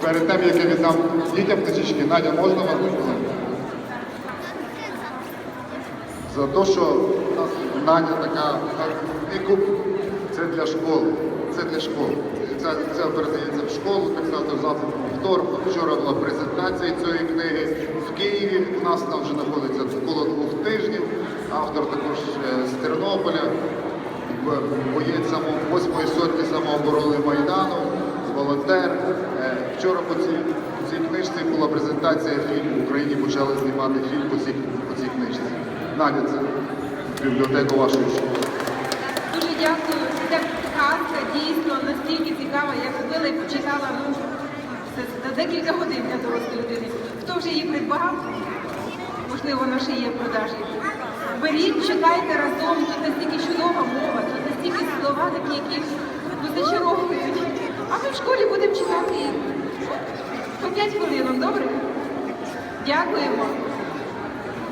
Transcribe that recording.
перед тим, як я віддам дітям книжечки, Надя, можна вас сказати? За те, що Надя така, яку це для школи. Це для школи. Це, це передається в школу, так само завтра повтор. Вчора була презентація цієї книги в Києві. У нас там вже знаходиться коло двох тижнів. Автор також е, з Тернополя, боєць само, восьмої сотні самооборони Вчора по цій, по цій книжці була презентація фільму. В Україні почали знімати фільм по цій, по цій книжці. Надя, це бібліотека вашої школи. Дуже дякую. Ця казка дійсно настільки цікава. Я купила і почитала ну, за декілька годин для дорослої людини. Хто вже її придбав? Можливо, вона ще є в продажі. Беріть, читайте разом, тут настільки чудова мова, тут настільки слова такі, які ну, зачаровують. 5 хвилинок, добре? Дякуємо.